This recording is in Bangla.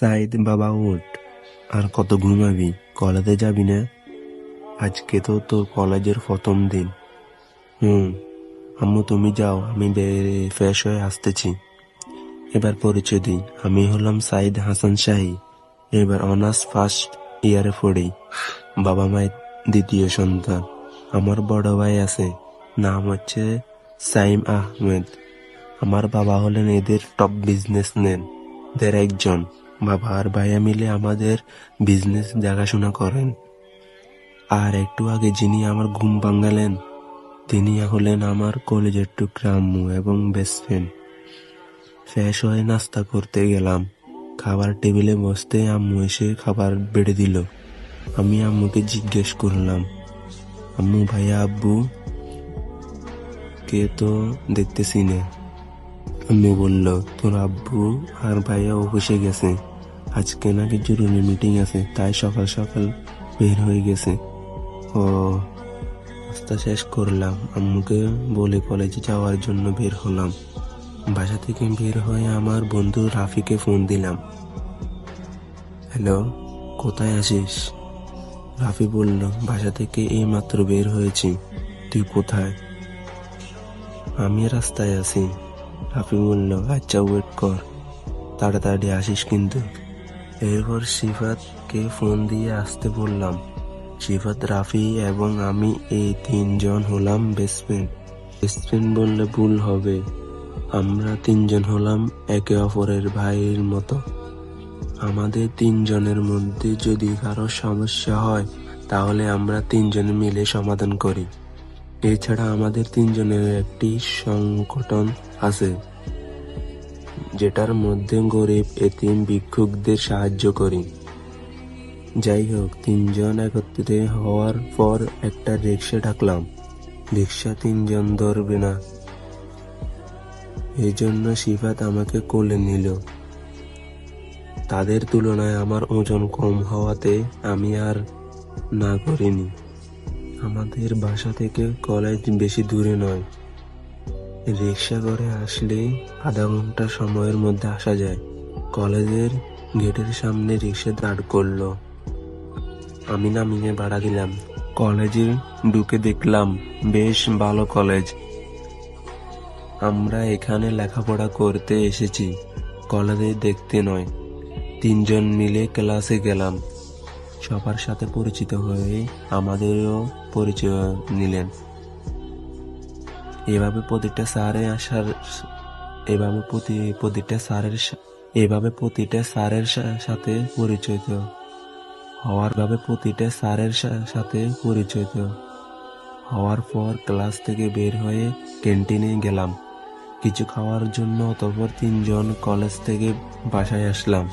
সাইদ বাবা উঠ আর কত ঘুমাবি? কলেজে যাবি না? আজকে তো তোর কলেজের প্রথম দিন। হুম, আম্মু তুমি যাও, আমি ফ্রেশ হয়ে আসতেছি। এবার পরিচয় দিই। আমি হলাম সাইদ হাসান শাহী। এবার অনার্স ফার্স্ট ইয়ারে পড়ি। বাবা মায়ের দ্বিতীয় সন্তান। আমার বড় ভাই আছে। নাম হচ্ছে সাইম আহমেদ। আমার বাবা হলেন এদের টপ বিজনেসম্যান দের একজন। বাবা আর ভাইয়া মিলে আমাদের বিজনেস দেখাশোনা করেন। আর একটু আগে যিনি আমার ঘুম ভাঙালেন, তিনি হলেন আমার কলেজের টুকরা আম্মু এবং বেস্ট ফ্রেন্ড ফ্রেশ হয়ে নাস্তা করতে গেলাম। খাবার টেবিলে বসতে আম্মু এসে খাবার বেড়ে দিল। আমি আম্মুকে জিজ্ঞেস করলাম, আম্মু, ভাইয়া, আব্বু, কে তো দেখতেছি না? আম্মু বলল, তোর আব্বু আর ভাইয়া অফিসে গেছে। আজকে নাকি জরুরি মিটিং আছে, তাই সকাল সকাল বের হয়ে গেছে। ও নাস্তা শেষ করলাম। আম্মুকে বলে কলেজে যাওয়ার জন্য বের হলাম। বাসা থেকে বের হয়ে আমার বন্ধু রাফিকে ফোন দিলাম। হ্যালো কোথায় আছিস? রাফি বলল, বাসা থেকে এই মাত্র বের হয়েছি। তুই কোথায়? আমি রাস্তায় আছি। রাফি বলল আচ্ছা ওয়েট কর। তাড়াতাড়ি আসিস কিন্তু। এরপর সিফাতকে ফোন দিয়ে আসতে বললাম সিফাত রাফি এবং আমি এই তিনজন হলাম বেস্ট ফ্রেন্ড বেস্ট বললে ভুল হবে। আমরা তিনজন হলাম একে অপরের ভাইয়ের মতো। আমাদের তিনজনের মধ্যে যদি কারও সমস্যা হয়, তাহলে আমরা তিনজন মিলে সমাধান করি। এছাড়া আমাদের তিনজনের একটি সংগঠন আছে। যেটার মধ্যে গরিব এতিম ভিক্ষুকদের সাহায্য করি। যাই হোক, তিনজন একত্রিত হওয়ার পর একটা রিক্সা ডাকলাম রিক্সা তিনজন ধরবে না। এই জন্য সিফাত আমাকে কোলে নিল। তাদের তুলনায় আমার ওজন কম হওয়াতে আমি আর না করিনি। আমাদের বাসা থেকে কলেজ বেশি দূরে নয়। রিক্সা করে আসলে আধা ঘণ্টা সময়ের মধ্যে আসা যায়। কলেজের গেটের সামনে রিক্সা দাঁড় করল। আমি নামিয়ে ভাড়া দিলাম। কলেজে ঢুকে দেখলাম, বেশ ভালো কলেজ। আমরা এখানে লেখাপড়া করতে এসেছি। কলেজে দেখতে নয়। তিনজন মিলে ক্লাসে গেলাম। সবার সাথে পরিচিত হয়ে আমাদেরও পরিচয় নিলেন। এভাবে প্রতিটা স্যারে আসার এভাবে প্রতি, প্রতিটা স্যারের এভাবে প্রতিটা স্যারের সাথে পরিচিত হওয়ার ভাবে প্রতিটা স্যারের সাথে পরিচিত হওয়ার পর ক্লাস থেকে বের হয়ে ক্যান্টিনে গেলাম। কিছু খাওয়ার জন্য অতঃপর তিনজন কলেজ থেকে বাসায় আসলাম।